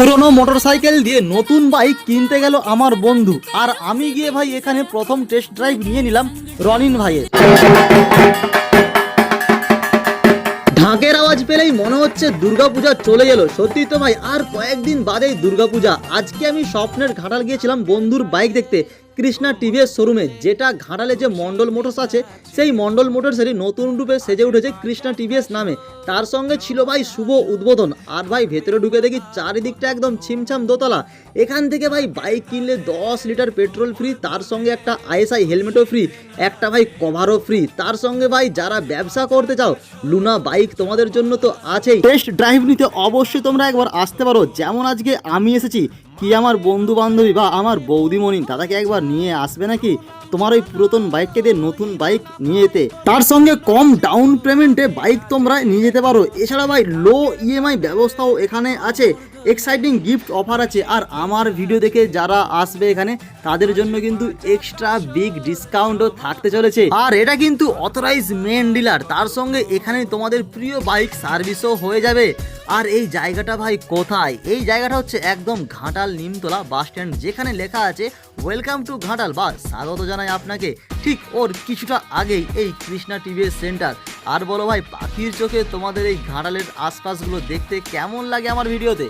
পুরনো মোটরসাইকেল দিয়ে নতুন বাইক কিনতে গেল আমার বন্ধু। আর আমি গিয়ে ভাই এখানে প্রথম টেস্ট ড্রাইভ নিয়ে নিলাম রনিন ভাইয়ের। ঢাকের আওয়াজ পেলেই মনে হচ্ছে দুর্গাপূজা চলে গেল সত্যি তো ভাই, আর কয়েকদিন বাদেই দুর্গাপূজা। আজকে আমি স্বপ্নের ঘাটাল গিয়েছিলাম বন্ধুর বাইক দেখতে। কৃষ্ণা টিভিএস শোরুমে, যেটা ঘাটালে যে মন্ডল মোটরস আছে, সেই মন্ডল মোটরসেরই নতুন রূপে সেজে উঠেছে কৃষ্ণা টিভিএস নামে। তার সঙ্গে ছিল ভাই শুভ উদ্বোধন, আর ভাই ভেতরে ঢুকে দেখি চারিদিকটা একদম ছিমছাম দোতলা। এখান থেকে ভাই বাইক কিনলে দশ লিটার পেট্রোল ফ্রি তার সঙ্গে একটা আইএসআই হেলমেটও ফ্রি একটা ভাই কভারও ফ্রি তার সঙ্গে ভাই যারা ব্যবসা করতে চাও, লুনা বাইক তোমাদের জন্য তো আছেই। টেস্ট ড্রাইভ নিতে অবশ্যই তোমরা একবার আসতে পারো। যেমন আজকে আমি এসেছি কি আমার বন্ধু বান্ধবী বা আমার বৌদিমণি দাদাকে একবার নিয়ে আসবে নাকি? তোমার ওই পুরাতন বাইককে দিয়ে নতুন বাইক নিয়ে যেতে। তার সঙ্গে কম ডাউন পেমেন্টে বাইক তোমরা নিয়ে যেতে পারো। এছাড়া ভাই লো ইএমআই ব্যবস্থাও এখানে আছে। এক্সাইটিং গিফট অফার আছে। আর আমার ভিডিও দেখে যারা আসবে এখানে, তাদের জন্য কিন্তু এক্সট্রা বিগ ডিসকাউন্টও থাকতে চলেছে। আর এটা কিন্তু অথরাইজ মেন ডিলার তার সঙ্গে এখানে তোমাদের প্রিয় বাইক সার্ভিসও হয়ে যাবে। আর এই জায়গাটা ভাই কোথায়? এই জায়গাটা হচ্ছে একদম ঘাটাল নিমতলা বাস স্ট্যান্ড, যেখানে লেখা আছে ওয়েলকাম টু ঘাটাল বা স্বাগত জানাই আপনাকে, ঠিক ওর কিছুটা আগেই এই কৃষ্ণা টিভিএস সেন্টার। আর বলো ভাই, পাখির চোখে তোমাদের এই ঘাড়ালের আশপাশগুলো দেখতে কেমন লাগে আমার ভিডিওতে?